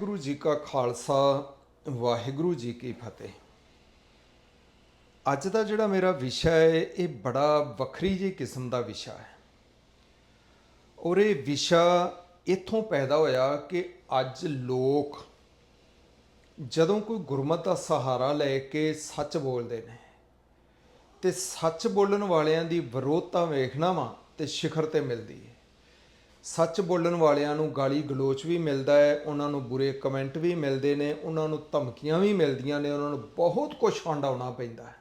ਗੁਰੂ ਜੀ ਕਾ ਖਾਲਸਾ, ਵਾਹਿਗੁਰੂ ਜੀ ਕੀ ਫਤਿਹ। ਅੱਜ ਦਾ ਜਿਹੜਾ ਮੇਰਾ ਵਿਸ਼ਾ ਹੈ, ਇਹ ਬੜਾ ਵੱਖਰੀ ਜਿਹੀ ਕਿਸਮ ਦਾ ਵਿਸ਼ਾ ਹੈ। ਔਰ ਇਹ ਵਿਸ਼ਾ ਇੱਥੋਂ ਪੈਦਾ ਹੋਇਆ ਕਿ ਅੱਜ ਲੋਕ ਜਦੋਂ ਕੋਈ ਗੁਰਮਤ ਦਾ ਸਹਾਰਾ ਲੈ ਕੇ ਸੱਚ ਬੋਲਦੇ ਨੇ ਤੇ ਸੱਚ ਬੋਲਣ ਵਾਲਿਆਂ ਦੀ ਵਿਰੋਧਤਾ ਵੇਖਣਾ ਵਾ ਤੇ ਸਿਖਰ ਤੇ ਮਿਲਦੀ ਹੈ। ਸੱਚ ਬੋਲਣ ਵਾਲਿਆਂ ਨੂੰ ਗਾਲੀ ਗਲੋਚ ਵੀ ਮਿਲਦਾ ਹੈ, ਉਹਨਾਂ ਨੂੰ ਬੁਰੇ ਕਮੈਂਟ ਵੀ ਮਿਲਦੇ ਨੇ, ਉਹਨਾਂ ਨੂੰ ਧਮਕੀਆਂ ਵੀ ਮਿਲਦੀਆਂ ਨੇ, ਉਹਨਾਂ ਨੂੰ ਬਹੁਤ ਕੁਝ ਹੰਡਾਉਣਾ ਪੈਂਦਾ ਹੈ,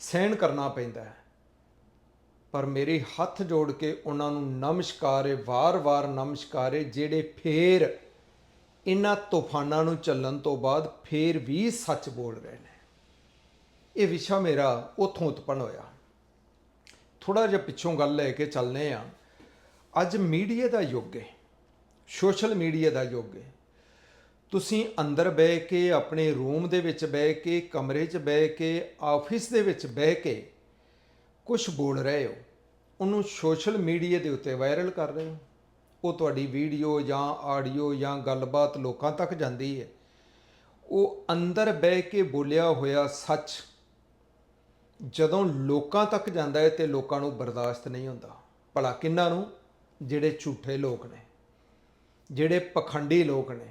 ਸਹਿਣ ਕਰਨਾ ਪੈਂਦਾ ਹੈ। ਪਰ ਮੇਰੇ ਹੱਥ ਜੋੜ ਕੇ ਉਹਨਾਂ ਨੂੰ ਨਮਸ਼ਕਾਰੇ ਵਾਰ-ਵਾਰ ਨਮਸ਼ਕਾਰੇ ਜਿਹੜੇ ਫੇਰ ਇਹਨਾਂ ਤੂਫਾਨਾਂ ਨੂੰ ਚੱਲਣ ਤੋਂ ਬਾਅਦ ਫੇਰ ਵੀ ਸੱਚ ਬੋਲ ਰਹੇ ਨੇ। ਇਹ ਵਿਸ਼ਾ ਮੇਰਾ ਉੱਥੋਂ ਉਤਪੰਨ ਹੋਇਆ। ਥੋੜਾ ਜਿਹਾ ਪਿੱਛੋਂ ਗੱਲ ਲੈ ਕੇ ਚੱਲਨੇ ਆ ਅੱਜ ਮੀਡੀਆ ਦਾ ਯੁੱਗ ਹੈ ਸੋਸ਼ਲ ਮੀਡੀਆ ਦਾ ਯੁੱਗ ਹੈ ਤੁਸੀਂ ਅੰਦਰ ਬਹਿ ਕੇ, ਆਪਣੇ ਰੂਮ ਦੇ ਵਿੱਚ ਬਹਿ ਕੇ, ਕਮਰੇ 'ਚ ਬਹਿ ਕੇ, ਆਫਿਸ ਦੇ ਵਿੱਚ ਬਹਿ ਕੇ ਕੁਝ ਬੋਲ ਰਹੇ ਹੋ, ਉਹਨੂੰ ਸੋਸ਼ਲ ਮੀਡੀਆ ਦੇ ਉੱਤੇ ਵਾਇਰਲ ਕਰ ਰਹੇ ਹੋ। ਉਹ ਤੁਹਾਡੀ ਵੀਡੀਓ ਜਾਂ ਆਡੀਓ ਜਾਂ ਗੱਲਬਾਤ ਲੋਕਾਂ ਤੱਕ ਜਾਂਦੀ ਹੈ ਉਹ ਅੰਦਰ ਬਹਿ ਕੇ ਬੋਲਿਆ ਹੋਇਆ ਸੱਚ ਜਦੋਂ ਲੋਕਾਂ ਤੱਕ ਜਾਂਦਾ ਹੈ ਤੇ ਲੋਕਾਂ ਨੂੰ ਬਰਦਾਸ਼ਤ ਨਹੀਂ ਹੁੰਦਾ। ਭਲਾ ਕਿੰਨਾਂ ਨੂੰ? ਜਿਹੜੇ ਝੂਠੇ ਲੋਕ ਨੇ, ਜਿਹੜੇ ਪਖੰਡੀ ਲੋਕ ਨੇ,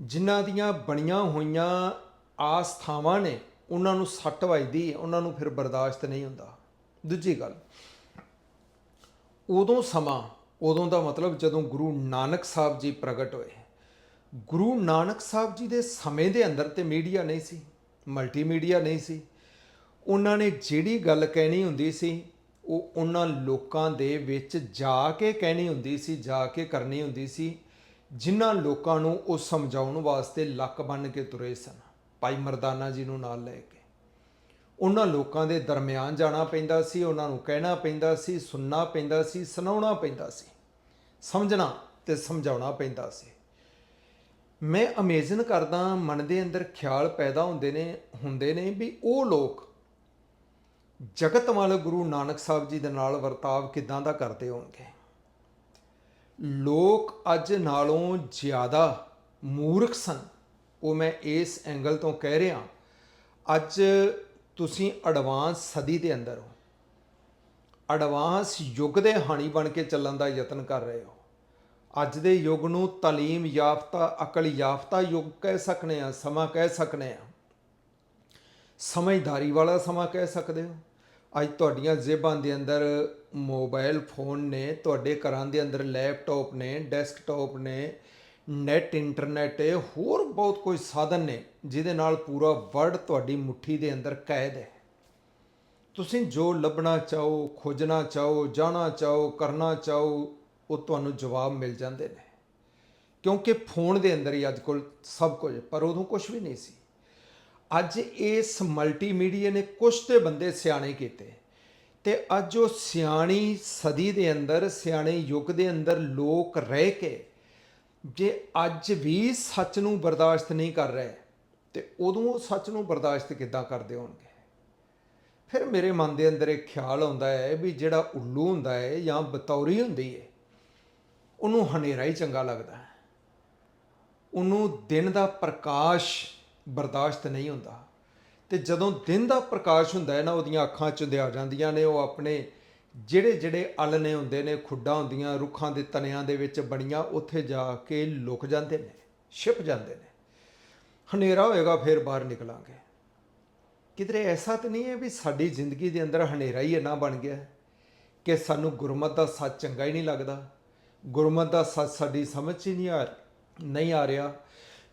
ਜਿਨ੍ਹਾਂ ਦੀਆਂ ਬਣੀਆਂ ਹੋਈਆਂ ਆਸਥਾਵਾਂ ਨੇ, ਉਹਨਾਂ ਨੂੰ ਸੱਟ ਵੱਜਦੀ ਹੈ, ਉਹਨਾਂ ਨੂੰ ਫਿਰ ਬਰਦਾਸ਼ਤ ਨਹੀਂ ਹੁੰਦਾ। ਦੂਜੀ ਗੱਲ, ਉਦੋਂ ਸਮਾਂ, ਉਦੋਂ ਦਾ ਮਤਲਬ ਜਦੋਂ ਗੁਰੂ ਨਾਨਕ ਸਾਹਿਬ ਜੀ ਪ੍ਰਗਟ ਹੋਏ। ਗੁਰੂ ਨਾਨਕ ਸਾਹਿਬ ਜੀ ਦੇ ਸਮੇਂ ਦੇ ਅੰਦਰ ਤੇ ਮੀਡੀਆ ਨਹੀਂ ਸੀ, ਮਲਟੀਮੀਡੀਆ ਨਹੀਂ ਸੀ। ਉਹਨਾਂ ਨੇ ਜਿਹੜੀ ਗੱਲ ਕਹਿਣੀ ਹੁੰਦੀ ਸੀ ਉਹ ਉਹਨਾਂ ਲੋਕਾਂ ਦੇ ਵਿੱਚ ਜਾ ਕੇ ਕਹਿਣੀ ਹੁੰਦੀ ਸੀ, ਜਾ ਕੇ ਕਰਨੀ ਹੁੰਦੀ ਸੀ, ਜਿਨ੍ਹਾਂ ਲੋਕਾਂ ਨੂੰ ਉਹ ਸਮਝਾਉਣ ਵਾਸਤੇ ਲੱਕ ਬੰਨ ਕੇ ਤੁਰੇ ਸਨ। ਭਾਈ ਮਰਦਾਨਾ ਜੀ ਨੂੰ ਨਾਲ ਲੈ ਕੇ। ਉਹਨਾਂ ਲੋਕਾਂ ਦੇ ਦਰਮਿਆਨ ਜਾਣਾ ਪੈਂਦਾ ਸੀ, ਉਹਨਾਂ ਨੂੰ ਕਹਿਣਾ ਪੈਂਦਾ ਸੀ, ਸੁਣਨਾ ਪੈਂਦਾ ਸੀ, ਸੁਣਾਉਣਾ ਪੈਂਦਾ ਸੀ, ਸਮਝਣਾ ਤੇ ਸਮਝਾਉਣਾ ਪੈਂਦਾ ਸੀ। ਮੈਂ ਅਮੇਜ਼ਨ ਕਰਦਾ ਮਨ ਦੇ ਅੰਦਰ ਖਿਆਲ ਪੈਦਾ ਹੁੰਦੇ ਨੇ ਹੁੰਦੇ ਨੇ ਵੀ ਉਹ ਲੋਕ ਜਗਤ ਵਾਲੇ ਗੁਰੂ ਨਾਨਕ ਸਾਹਿਬ ਜੀ ਦੇ ਨਾਲ ਵਰਤਾਵ ਕਿਦਾਂ ਦਾ ਕਰਦੇ ਹੋਣਗੇ? ਲੋਕ ਅੱਜ ਨਾਲੋਂ ਜ਼ਿਆਦਾ ਮੂਰਖ ਸਨ। ਉਹ ਮੈਂ ਇਸ ਐਂਗਲ ਤੋਂ ਕਹਿ ਰਿਹਾ ਅੱਜ ਤੁਸੀਂ ਐਡਵਾਂਸ ਸਦੀ ਦੇ ਅੰਦਰ ਹੋ। ਐਡਵਾਂਸ ਯੁੱਗ ਦੇ ਹਾਣੀ ਬਣ ਕੇ ਚੱਲਣ ਦਾ ਯਤਨ ਕਰ ਰਹੇ ਹੋ। ਅੱਜ ਦੇ ਯੁੱਗ ਨੂੰ ਤਾਲੀਮ ਯਾਫਤਾ, ਅਕਲ ਯਾਫਤਾ ਯੁੱਗ ਕਹਿ ਸਕਨੇ ਆ, ਸਮਾਂ ਕਹਿ ਸਕਨੇ ਆ। ਸਮਝਦਾਰੀ ਵਾਲਾ ਸਮਾਂ ਕਹਿ ਸਕਦੇ ਹੋ? ਅੱਜ ਤੁਹਾਡੀਆਂ ਜੇਬਾਂ ਦੇ ਅੰਦਰ ਮੋਬਾਈਲ ਫੋਨ ਨੇ, ਤੁਹਾਡੇ ਘਰਾਂ ਦੇ ਅੰਦਰ ਲੈਪਟਾਪ ਨੇ, ਡੈਸਕਟਾਪ ਨੇ, ਨੈਟ, ਇੰਟਰਨੈਟ ਹੈ ਹੋਰ ਬਹੁਤ ਕੋਈ ਸਾਧਨ ਨੇ ਜਿਹਦੇ ਨਾਲ ਪੂਰਾ ਵਰਲਡ ਤੁਹਾਡੀ ਮੁਠੀ ਦੇ ਅੰਦਰ ਕੈਦ ਹੈ। ਤੁਸੀਂ ਜੋ ਲੱਭਣਾ ਚਾਹੋ, ਖੋਜਣਾ ਚਾਹੋ, ਜਾਣਾ ਚਾਹੋ, ਕਰਨਾ ਚਾਹੋ, ਉਹ ਤੁਹਾਨੂੰ ਜਵਾਬ ਮਿਲ ਜਾਂਦੇ ਨੇ। ਕਿਉਂਕਿ ਫੋਨ ਦੇ ਅੰਦਰ ਹੀ ਅੱਜ ਕੋਲ ਸਭ ਕੁਝ ਪਰ ਉਦੋਂ ਕੁਝ ਵੀ ਨਹੀਂ ਸੀ। ਅੱਜ ਇਸ ਮਲਟੀਮੀਡੀਆ ਨੇ ਕੁਝ ਤੇ ਬੰਦੇ ਸਿਆਣੇ ਕੀਤੇ। ਤੇ ਅੱਜ ਉਹ ਸਿਆਣੀ ਸਦੀ ਦੇ ਅੰਦਰ, ਸਿਆਣੇ ਯੁੱਗ ਦੇ ਅੰਦਰ ਲੋਕ ਰਹਿ ਕੇ ਜੇ ਅੱਜ ਵੀ ਸੱਚ ਨੂੰ ਬਰਦਾਸ਼ਤ ਨਹੀਂ ਕਰ ਰਹੇ, ਤੇ ਉਦੋਂ ਉਹ ਸੱਚ ਨੂੰ ਬਰਦਾਸ਼ਤ ਕਿੱਦਾਂ ਕਰਦੇ ਹੋਣਗੇ? ਫਿਰ ਮੇਰੇ ਮਨ ਦੇ ਅੰਦਰ ਇੱਕ ਖਿਆਲ ਆਉਂਦਾ ਹੈ ਵੀ ਜਿਹੜਾ ਉੱਲੂ ਹੁੰਦਾ ਹੈ ਜਾਂ ਬਤੌਰੀ ਹੁੰਦੀ ਹੈ, ਉਹਨੂੰ ਹਨੇਰਾ ਹੀ ਚੰਗਾ ਲੱਗਦਾ ਹੈ। ਉਹਨੂੰ ਦਿਨ ਦਾ ਪ੍ਰਕਾਸ਼ ਬਰਦਾਸ਼ਤ ਨਹੀਂ ਹੁੰਦਾ। ਤੇ ਜਦੋਂ ਦਿਨ ਦਾ ਪ੍ਰਕਾਸ਼ ਹੁੰਦਾ ਹੈ ਨਾ, ਉਹਦੀਆਂ ਅੱਖਾਂ ਚੁੰਦਿਆ ਜਾਂਦੀਆਂ ਨੇ, ਉਹ ਆਪਣੇ ਜਿਹੜੇ ਜਿਹੜੇ ਅਲ ਹੁੰਦੇ ਨੇ, ਖੁੱਡਾਂ ਹੁੰਦੀਆਂ, ਰੁੱਖਾਂ ਦੇ ਤਨਿਆਂ ਦੇ ਵਿੱਚ ਬਣੀਆਂ, ਉੱਥੇ ਜਾ ਕੇ ਲੁਕ ਜਾਂਦੇ ਨੇ, ਛਿਪ ਜਾਂਦੇ ਨੇ। ਹਨੇਰਾ ਹੋਏਗਾ, ਫਿਰ ਬਾਹਰ ਨਿਕਲਾਂਗੇ। ਕਿਧਰੇ ਐਸਾ ਤਾਂ ਨਹੀਂ ਹੈ ਵੀ ਸਾਡੀ ਜ਼ਿੰਦਗੀ ਦੇ ਅੰਦਰ ਹਨੇਰਾ ਹੀ ਇੰਨਾ ਬਣ ਗਿਆ ਕਿ ਸਾਨੂੰ ਗੁਰਮਤ ਦਾ ਸੱਚ ਚੰਗਾ ਹੀ ਨਹੀਂ ਲੱਗਦਾ। ਗੁਰਮਤ ਦਾ ਸੱਚ ਸਾਡੀ ਸਮਝ 'ਚ ਹੀ ਨਹੀਂ ਆ ਨਹੀਂ ਆ ਰਿਹਾ।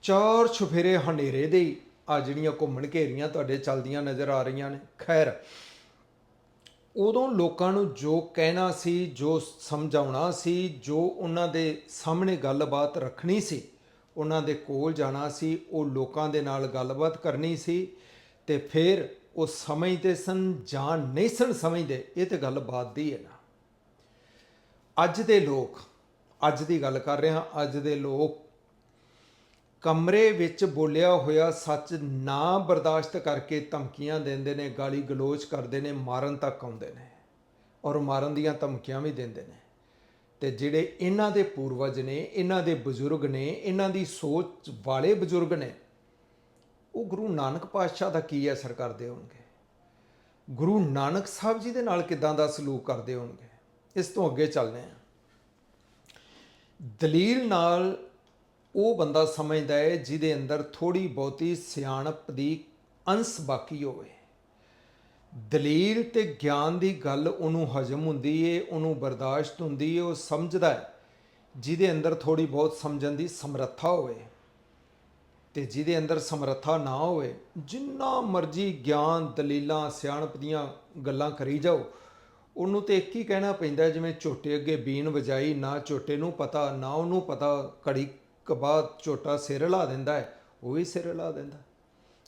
ਚਾਰ ਛੁਫੇਰੇ ਹਨੇਰੇ ਦੇ ਹੀ ਆ ਜਿਹੜੀਆਂ ਘੁੰਮਣ ਘੇਰੀਆਂ ਤੁਹਾਡੇ ਚਲਦੀਆਂ ਨਜ਼ਰ ਆ ਰਹੀਆਂ ਨੇ। ਖੈਰ, ਉਦੋਂ ਲੋਕਾਂ ਨੂੰ ਜੋ ਕਹਿਣਾ ਸੀ, ਜੋ ਸਮਝਾਉਣਾ ਸੀ, ਜੋ ਉਹਨਾਂ ਦੇ ਸਾਹਮਣੇ ਗੱਲਬਾਤ ਰੱਖਣੀ ਸੀ, ਉਹਨਾਂ ਦੇ ਕੋਲ ਜਾਣਾ ਸੀ, ਉਹ ਲੋਕਾਂ ਦੇ ਨਾਲ ਗੱਲਬਾਤ ਕਰਨੀ ਸੀ ਤੇ ਫਿਰ ਉਹ ਸਮਝਦੇ ਸਨ ਜਾਂ ਨਹੀਂ ਸਨ ਸਮਝਦੇ, ਇਹ ਤੇ ਗੱਲ ਬਾਤ ਦੀ ਹੈ ਨਾ। ਅੱਜ ਦੇ ਲੋਕ, ਅੱਜ ਦੀ ਗੱਲ ਕਰ ਰਿਹਾ, ਅੱਜ ਦੇ ਲੋਕ ਕਮਰੇ ਵਿੱਚ ਬੋਲਿਆ ਹੋਇਆ ਸੱਚ ਨਾ ਬਰਦਾਸ਼ਤ ਕਰਕੇ ਧਮਕੀਆਂ ਦਿੰਦੇ ਨੇ, ਗਾਲੀ ਗਲੋਚ ਕਰਦੇ ਨੇ, ਮਾਰਨ ਤੱਕ ਆਉਂਦੇ ਨੇ ਔਰ ਮਾਰਨ ਦੀਆਂ ਧਮਕੀਆਂ ਵੀ ਦਿੰਦੇ ਨੇ। ਤੇ ਜਿਹੜੇ ਇਹਨਾਂ ਦੇ ਪੂਰਵਜ ਨੇ, ਇਹਨਾਂ ਦੇ ਬਜ਼ੁਰਗ ਨੇ, ਇਹਨਾਂ ਦੀ ਸੋਚ ਵਾਲੇ ਬਜ਼ੁਰਗ ਨੇ, ਉਹ ਗੁਰੂ ਨਾਨਕ ਪਾਤਸ਼ਾਹ ਦਾ ਕੀ ਅਸਰ ਕਰਦੇ ਹੋਣਗੇ? ਗੁਰੂ ਨਾਨਕ ਸਾਹਿਬ ਜੀ ਦੇ ਨਾਲ ਕਿਦਾਂ ਦਾ ਸਲੂਕ ਕਰਦੇ ਹੋਣਗੇ? ਇਸ ਤੋਂ ਅੱਗੇ ਚੱਲਦੇ ਹਾਂ। ਦਲੀਲ ਨਾਲ ਉਹ ਬੰਦਾ ਸਮਝਦਾ ਹੈ ਜਿਹਦੇ ਅੰਦਰ ਥੋੜੀ ਬਹੁਤੀ ਸਿਆਣਪ ਦੀ ਅੰਸ਼ ਬਾਕੀ ਹੋਵੇ। ਦਲੀਲ ਤੇ ਗਿਆਨ ਦੀ ਗੱਲ ਉਹਨੂੰ ਹਜਮ ਹੁੰਦੀ ਏ, ਉਹਨੂੰ ਬਰਦਾਸ਼ਤ ਹੁੰਦੀ ਏ, ਉਹ ਸਮਝਦਾ ਹੈ, ਜਿਹਦੇ ਅੰਦਰ ਥੋੜੀ ਬਹੁਤ ਸਮਝਣ ਦੀ ਸਮਰੱਥਾ ਹੋਵੇ ਤੇ ਜਿਹਦੇ ਅੰਦਰ ਸਮਰੱਥਾ ਨਾ ਹੋਵੇ, ਜਿੰਨਾ ਮਰਜ਼ੀ ਗਿਆਨ, ਦਲੀਲਾਂ, ਸਿਆਣਪ ਦੀਆਂ ਗੱਲਾਂ ਕਰੀ ਜਾਓ, ਉਹਨੂੰ ਤੇ ਇੱਕ ਹੀ ਕਹਿਣਾ ਪੈਂਦਾ ਜਿਵੇਂ ਝੋਟੇ ਅੱਗੇ ਬੀਨ ਵਜਾਈ, ਨਾ ਝੋਟੇ ਨੂੰ ਪਤਾ, ਨਾ ਉਹਨੂੰ ਪਤਾ ਘੜੀ ਕੁ ਝੋਟਾ ਸਿਰ ਲਾ ਦਿੰਦਾ ਹੈ, ਉਹ ਵੀ ਸਿਰ ਲਾ ਦਿੰਦਾ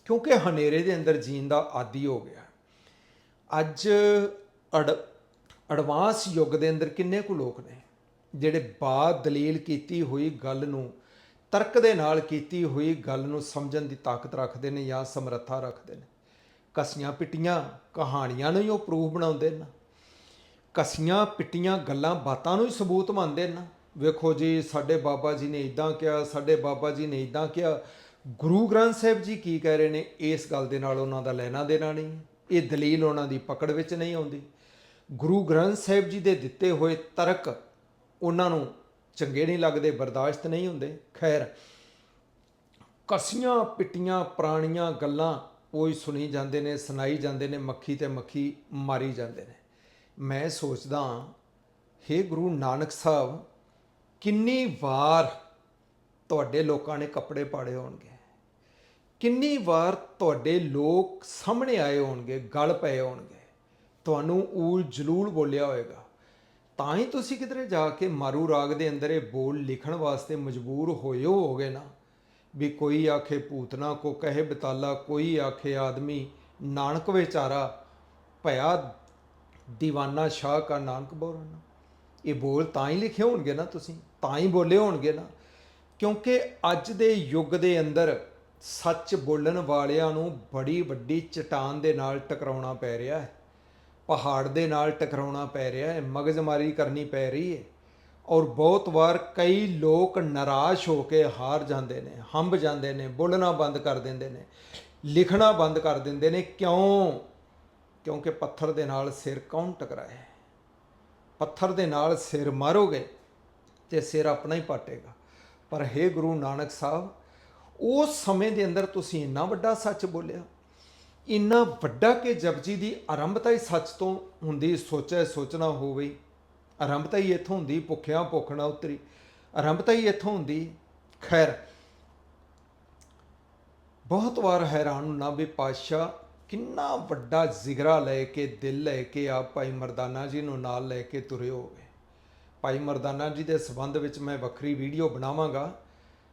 ਕਿਉਂਕਿ ਹਨੇਰੇ ਦੇ ਅੰਦਰ ਜੀਣ ਦਾ ਆਦੀ ਹੋ ਗਿਆ। ਅੱਜ ਅਡ ਐਡਵਾਂਸ ਯੁੱਗ ਦੇ ਅੰਦਰ ਕਿੰਨੇ ਕੁ ਲੋਕ ਨੇ, ਜਿਹੜੇ ਬਾਤ ਦਲੀਲ ਕੀਤੀ ਹੋਈ ਗੱਲ ਨੂੰ, ਤਰਕ ਦੇ ਨਾਲ ਕੀਤੀ ਹੋਈ ਗੱਲ ਨੂੰ ਸਮਝਣ ਦੀ ਤਾਕਤ ਰੱਖਦੇ ਨੇ ਜਾਂ ਸਮਰੱਥਾ ਰੱਖਦੇ ਨੇ। ਕਸੀਆਂ ਪਿੱਟੀਆਂ ਕਹਾਣੀਆਂ ਨੂੰ ਹੀ ਉਹ ਪ੍ਰੂਫ ਬਣਾਉਂਦੇ ਨੇ। ਕਸੀਆਂ ਪਿੱਟੀਆਂ ਗੱਲਾਂ ਬਾਤਾਂ ਨੂੰ ਹੀ ਸਬੂਤ ਮੰਨਦੇ ਨੇ। ਵੇਖੋ ਜੀ, ਸਾਡੇ ਬਾਬਾ ਜੀ ਨੇ ਇਦਾਂ ਕਿਹਾ, ਸਾਡੇ ਬਾਬਾ ਜੀ ਨੇ ਇਦਾਂ ਕਿਹਾ। ਗੁਰੂ ਗ੍ਰੰਥ ਸਾਹਿਬ ਜੀ ਕੀ ਕਹਿ ਰਹੇ ਨੇ? ਇਸ ਗੱਲ ਦੇ ਨਾਲ ਉਹਨਾਂ ਦਾ ਲੈਣਾ ਦੇਣਾ ਨਹੀਂ। ਇਹ ਦਲੀਲ ਉਹਨਾਂ ਦੀ ਪਕੜ ਵਿੱਚ ਨਹੀਂ ਆਉਂਦੀ। ਗੁਰੂ ਗ੍ਰੰਥ ਸਾਹਿਬ ਜੀ ਦੇ ਦਿੱਤੇ ਹੋਏ ਤਰਕ ਉਹਨਾਂ ਨੂੰ ਚੰਗੇ ਨਹੀਂ ਲੱਗਦੇ, ਬਰਦਾਸ਼ਤ ਨਹੀਂ ਹੁੰਦੇ। ਖੈਰ, ਕਸੀਆਂ, ਪਿੱਟੀਆਂ, ਪੁਰਾਣੀਆਂ ਗੱਲਾਂ ਉਹ ਸੁਣੀ ਜਾਂਦੇ ਨੇ, ਸੁਣਾਈ ਜਾਂਦੇ ਨੇ, ਮੱਖੀ ਤੇ ਮੱਖੀ ਮਾਰੀ ਜਾਂਦੇ ਨੇ। ਮੈਂ ਸੋਚਦਾ ਹੇ ਗੁਰੂ ਨਾਨਕ ਸਾਹਿਬ ਕਿੰਨੀ ਵਾਰ ਤੁਹਾਡੇ ਲੋਕਾਂ ਨੇ ਕੱਪੜੇ ਪਾੜੇ ਹੋਣਗੇ? ਕਿੰਨੀ ਵਾਰ ਤੁਹਾਡੇ ਲੋਕ ਸਾਹਮਣੇ ਆਏ ਹੋਣਗੇ, ਗਲ ਪਏ ਹੋਣਗੇ? ਤੁਹਾਨੂੰ ਊਲ ਜਲੂਲ ਬੋਲਿਆ ਹੋਵੇਗਾ ਤਾਂ ਹੀ ਤੁਸੀਂ ਕਿਧਰੇ ਜਾ ਕੇ ਮਾਰੂ ਰਾਗ ਦੇ ਅੰਦਰ ਇਹ ਬੋਲ ਲਿਖਣ ਵਾਸਤੇ ਮਜਬੂਰ ਹੋਏ ਹੋਗੇ ਨਾ? ਵੀ ਕੋਈ ਆਖੇ ਪੂਤਨਾ ਕੋ ਕਹੇ ਬਤਾਲਾ, ਕੋਈ ਆਖੇ ਆਦਮੀ, ਨਾਨਕ ਵਿਚਾਰਾ ਭਇਆ ਦੀਵਾਨਾ ਸ਼ਾਹ ਕਾ ਨਾਨਕ ਬੋਰਨਾ ਇਹ ਬੋਲ ਤਾਂ ਹੀ ਲਿਖੇ ਹੋਣਗੇ ਨਾ ਤੁਸੀਂ? ਤਾਂ ਹੀ ਬੋਲੇ ਹੋਣਗੇ ਨਾ। ਕਿਉਂਕਿ ਅੱਜ ਦੇ ਯੁੱਗ ਦੇ ਅੰਦਰ ਸੱਚ ਬੋਲਣ ਵਾਲਿਆਂ ਨੂੰ ਬੜੀ ਵੱਡੀ ਚਟਾਨ ਦੇ ਨਾਲ ਟਕਰਾਉਣਾ ਪੈ ਰਿਹਾ ਹੈ। ਪਹਾੜ ਦੇ ਨਾਲ ਟਕਰਾਉਣਾ ਪੈ ਰਿਹਾ ਹੈ, ਮਗਜ਼ਮਾਰੀ ਕਰਨੀ ਪੈ ਰਹੀ ਹੈ ਔਰ ਬਹੁਤ ਵਾਰ ਕਈ ਲੋਕ ਨਿਰਾਸ਼ ਹੋ ਕੇ ਹਾਰ ਜਾਂਦੇ ਨੇ, ਹੰਬ ਜਾਂਦੇ ਨੇ, ਬੋਲਣਾ ਬੰਦ ਕਰ ਦਿੰਦੇ ਨੇ, ਲਿਖਣਾ ਬੰਦ ਕਰ ਦਿੰਦੇ ਨੇ। ਕਿਉਂ? ਕਿਉਂਕਿ ਪੱਥਰ ਦੇ ਨਾਲ ਸਿਰ ਕੌਣ ਟਕਰਾਏ ਪੱਥਰ ਦੇ ਨਾਲ ਸਿਰ ਮਾਰੋਗੇ ਤੇ ਸਿਰ ਆਪਣਾ ਹੀ ਪਾਟੇਗਾ। ਪਰ हे ਗੁਰੂ ਨਾਨਕ ਸਾਹਿਬ, ਉਸ ਸਮੇਂ ਦੇ ਅੰਦਰ ਤੁਸੀਂ ਇੰਨਾ ਵੱਡਾ ਸੱਚ ਬੋਲਿਆ। ਇੰਨਾ ਵੱਡਾ ਕਿ ਜਪਜੀ ਦੀ ਆਰੰਭਤਾ ਹੀ ਸੱਚ ਤੋਂ ਹੁੰਦੀ ਸੋਚਿਆ ਸੋਚਣਾ ਹੋਵੇ। ਆਰੰਭਤਾ ਹੀ ਇੱਥੋਂ ਹੁੰਦੀ, ਭੁੱਖਿਆਂ ਭੁੱਖਣਾ ਉਤਰੀ। ਆਰੰਭਤਾ ਹੀ ਇੱਥੋਂ ਹੁੰਦੀ। ਖੈਰ, ਬਹੁਤ ਵਾਰ ਹੈਰਾਨ ਹੁੰਨਾ ਵੀ ਪਾਤਸ਼ਾਹ ਕਿੰਨਾ ਵੱਡਾ ਜ਼ਿਗਰਾ ਲੈ ਕੇ, ਦਿਲ ਲੈ ਕੇ ਆਪ ਭਾਈ ਮਰਦਾਨਾ ਜੀ ਨੂੰ ਨਾਲ ਲੈ ਕੇ ਤੁਰੇ ਹੋਵੇ। ਭਾਈ ਮਰਦਾਨਾ ਜੀ ਦੇ ਸਬੰਧ ਵਿੱਚ ਮੈਂ ਵੱਖਰੀ ਵੀਡੀਓ ਬਣਾਵਾਂਗਾ।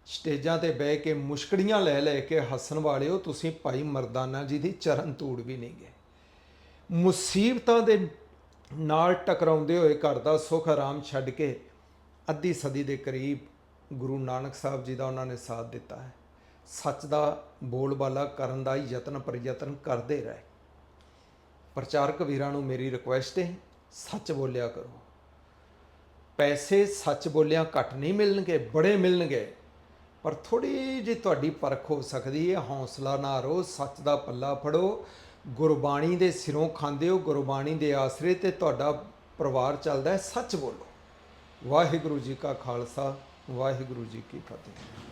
ਸਟੇਜਾਂ ਤੇ ਬਹਿ ਕੇ ਮੁਸ਼ਕੜੀਆਂ ਲੈ ਲੈ ਕੇ ਹੱਸਣ ਵਾਲਿਓ, ਤੁਸੀਂ ਭਾਈ ਮਰਦਾਨਾ ਜੀ ਦੀ ਚਰਨ ਧੂੜ ਵੀ ਨਹੀਂ ਗਏ। ਮੁਸੀਬਤਾਂ ਦੇ ਨਾਲ ਟਕਰਾਉਂਦੇ ਹੋਏ ਘਰ ਦਾ ਸੁਖ ਆਰਾਮ ਛੱਡ ਕੇ ਅੱਧੀ ਸਦੀ ਦੇ ਕਰੀਬ ਗੁਰੂ ਨਾਨਕ ਸਾਹਿਬ ਜੀ ਦਾ ਉਹਨਾਂ ਨੇ ਸਾਥ ਦਿੱਤਾ ਹੈ। ਸੱਚ ਦਾ ਬੋਲਬਾਲਾ ਕਰਨ ਦਾ ਯਤਨ ਪ੍ਰਯਤਨ ਕਰਦੇ ਰਹੇ। ਪ੍ਰਚਾਰਕ ਵੀਰਾਂ ਨੂੰ ਮੇਰੀ ਰਿਕੁਐਸਟ ਹੈ, ਸੱਚ ਬੋਲਿਆ ਕਰੋ। ਪੈਸੇ ਸੱਚ ਬੋਲਿਆਂ ਘੱਟ ਨਹੀਂ ਮਿਲਣਗੇ, ਬੜੇ ਮਿਲਣਗੇ। ਪਰ ਥੋੜੀ ਜਿਹੀ ਤੁਹਾਡੀ ਪਰਖ ਹੋ ਸਕਦੀ ਹੈ। ਹੌਸਲਾ ਨਾ ਰੋ ਸੱਚ ਦਾ ਪੱਲਾ ਫੜੋ। ਗੁਰਬਾਣੀ ਦੇ ਸਿਰੋਂ ਖਾਂਦੇ ਹੋ, ਗੁਰਬਾਣੀ ਦੇ ਆਸਰੇ ਤੇ ਤੁਹਾਡਾ ਪਰਿਵਾਰ ਚੱਲਦਾ ਹੈ। ਸੱਚ ਬੋਲੋ। ਵਾਹਿਗੁਰੂ ਜੀ ਕਾ ਖਾਲਸਾ, ਵਾਹਿਗੁਰੂ ਜੀ ਕੀ ਫਤਿਹ।